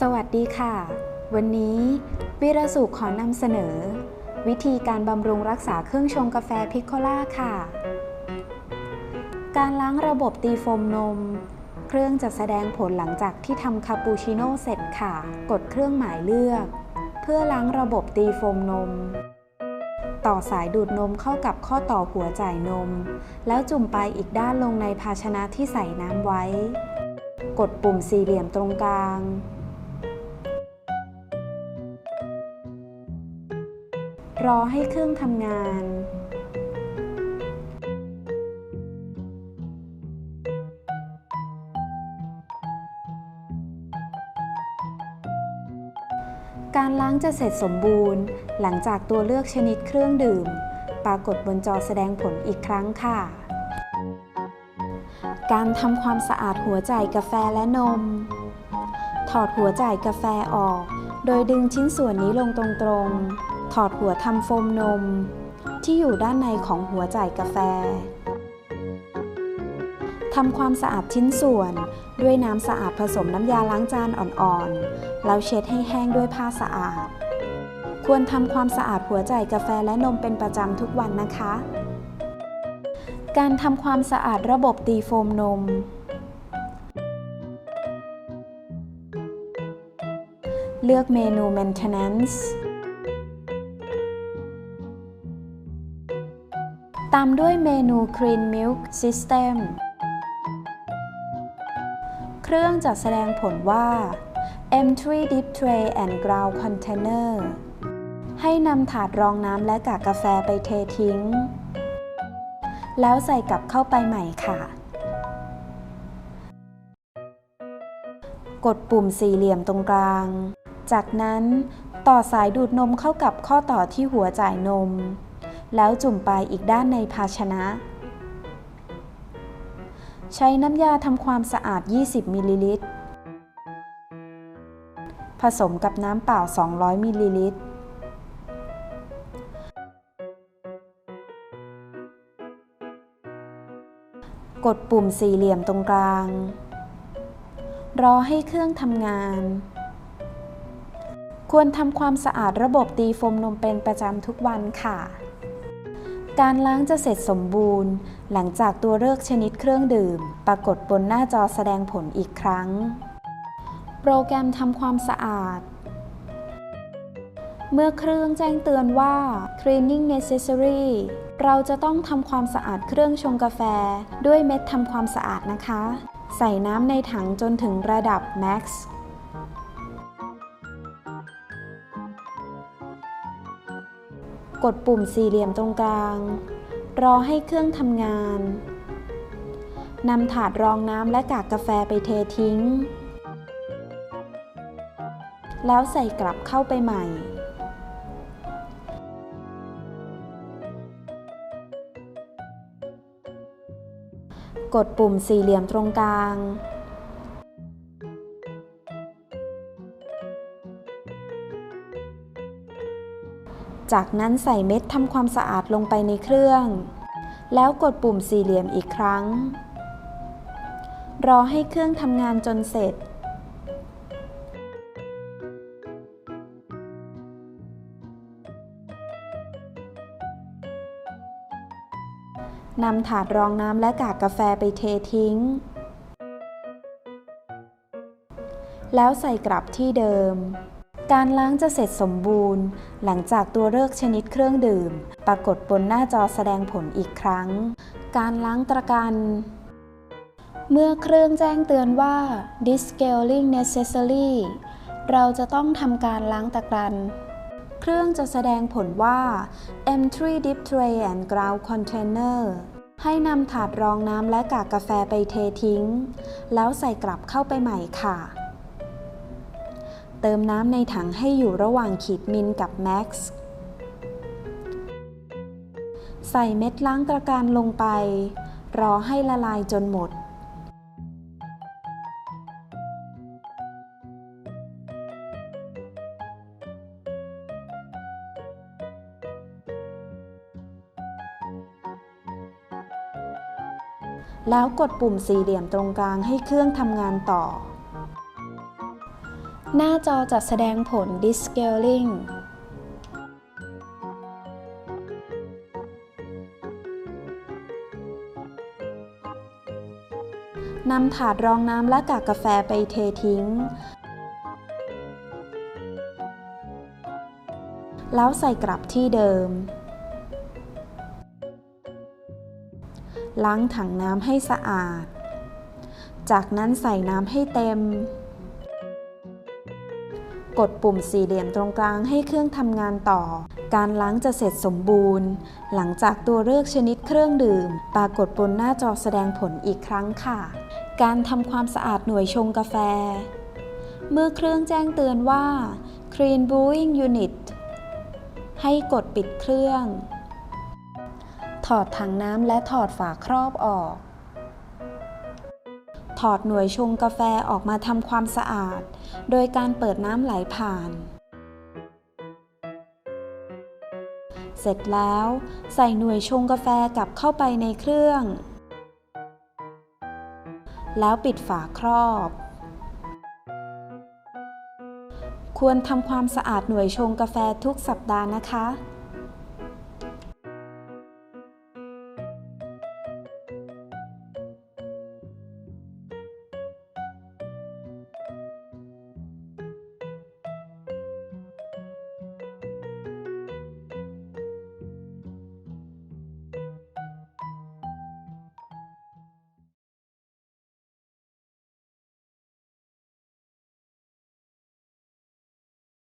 สวัสดีค่ะ วันนี้วิรสุขขอนำเสนอ วิธีการบำรุงรักษาเครื่องชงกาแฟพิคโคล่าค่ะ การล้างระบบตีโฟมนม เครื่องจะแสดงผลหลังจากที่ทำคาปูชิโน่เสร็จค่ะ กดเครื่องหมายเลือก เพื่อล้างระบบตีโฟมนม ต่อสายดูดนมเข้ากับข้อต่อหัวจ่ายนม แล้วจุ่มไปอีกด้านลงในภาชนะที่ใส่น้ำไว้ กดปุ่มสี่เหลี่ยมตรงกลาง รอให้เครื่องทำงาน การล้างจะเสร็จสมบูรณ์ หลังจากตัวเลือกชนิดเครื่องดื่ม ปรากฏบนจอแสดงผลอีกครั้งค่ะ การทำความสะอาดหัวจ่ายกาแฟและนม ถอดหัวจ่ายกาแฟออก โดยดึงชิ้นส่วนนี้ลงตรงๆ ถอดหัวทำโฟมนม ที่อยู่ด้านในของหัวจ่ายกาแฟทำความสะอาดชิ้นส่วน ด้วยน้ำสะอาดผสมน้ำยาล้างจานอ่อนๆ แล้วเช็ดให้แห้งด้วยผ้าสะอาด ควรทำความสะอาดหัวจ่ายกาแฟและนมเป็นประจำทุกวันนะคะ การทำความสะอาดระบบตีโฟมนม เลือกเมนู Maintenance ตามด้วยเมนู Clean Milk System เครื่องจะแสดงผลว่า M3 Dip Tray and Ground Container ให้นำถาดรองน้ำและกากกาแฟไปเททิ้ง แล้วใส่กลับเข้าไปใหม่ค่ะ กดปุ่มสี่เหลี่ยมตรงกลาง จากนั้นต่อสายดูดนมเข้ากับข้อต่อที่หัวจ่ายนม แล้วจุ่มปลายอีกด้านในภาชนะ ใช้น้ำยาทำความสะอาด 20มิลลิลิตร ผสมกับน้ำเปล่า 200มิลลิลิตร กดปุ่มสี่เหลี่ยมตรงกลาง รอให้เครื่องทำงานควรทำความสะอาดระบบตีโฟมนมเป็นประจำทุกวันค่ะ การล้างจะเสร็จสมบูรณ์ หลังจากตัวเลือกชนิดเครื่องดื่ม ปรากฏบนหน้าจอแสดงผลอีกครั้ง โปรแกรมทำความสะอาด เมื่อเครื่องแจ้งเตือนว่า cleaning necessary เราจะต้องทำความสะอาดเครื่องชงกาแฟ ด้วยเม็ดทำความสะอาดนะคะ ใส่น้ำในถังจนถึงระดับ max กดปุ่มสี่เหลี่ยมตรงกลาง รอให้เครื่องทำงาน นำถาดรองน้ำและกากกาแฟไปเททิ้ง แล้วใส่กลับเข้าไปใหม่ กดปุ่มสี่เหลี่ยมตรงกลาง จากนั้นใส่เม็ดทำความสะอาดลงไปในเครื่อง แล้วกดปุ่มสี่เหลี่ยมอีกครั้ง รอให้เครื่องทำงานจนเสร็จ นำถาดรองน้ำและกากกาแฟไปเททิ้ง แล้วใส่กลับที่เดิม การล้างจะเสร็จสมบูรณ์ หลังจากตัวเลือกชนิดเครื่องดื่ม ปรากฏบนหน้าจอแสดงผลอีกครั้ง การล้างตะกัน เมื่อเครื่องแจ้งเตือนว่า Descaling necessary เราจะต้องทำการล้างตะกันเครื่องจะแสดงผลว่า M3 Dip Tray and Ground Container ให้นำถาดรองน้ำและกากกาแฟไปเททิ้ง แล้วใส่กลับเข้าไปใหม่ค่ะ เติมน้ำในถังให้อยู่ระหว่างขีดมินกับแม็กซ์ใส่เม็ดล้างตะการลงไป รอให้ละลายจนหมด แล้วกดปุ่มสี่เหลี่ยมตรงกลางให้เครื่องทำงานต่อ หน้าจอจัดแสดงผล Discaling นำถาดรองน้ำและกากกาแฟไปเททิ้ง แล้วใส่กลับที่เดิม ล้างถังน้ำให้สะอาด จากนั้นใส่น้ำให้เต็ม กดปุ่มสี่เหลี่ยมตรงกลางให้เครื่องทำงานต่อ การล้างจะเสร็จสมบูรณ์ หลังจากตัวเลือกชนิดเครื่องดื่ม ปรากฏบนหน้าจอแสดงผลอีกครั้งค่ะ การทำความสะอาดหน่วยชงกาแฟ เมื่อเครื่องแจ้งเตือนว่า Clean Brewing Unit ให้กดปิดเครื่อง ถอดถังน้ำและถอดฝาครอบออก ถอดหน่วยชงกาแฟออกมาทำความสะอาด โดยการเปิดน้ำไหลผ่าน เสร็จแล้ว ใส่หน่วยชงกาแฟกลับเข้าไปในเครื่อง แล้วปิดฝาครอบ ควรทำความสะอาดหน่วยชงกาแฟทุกสัปดาห์นะคะ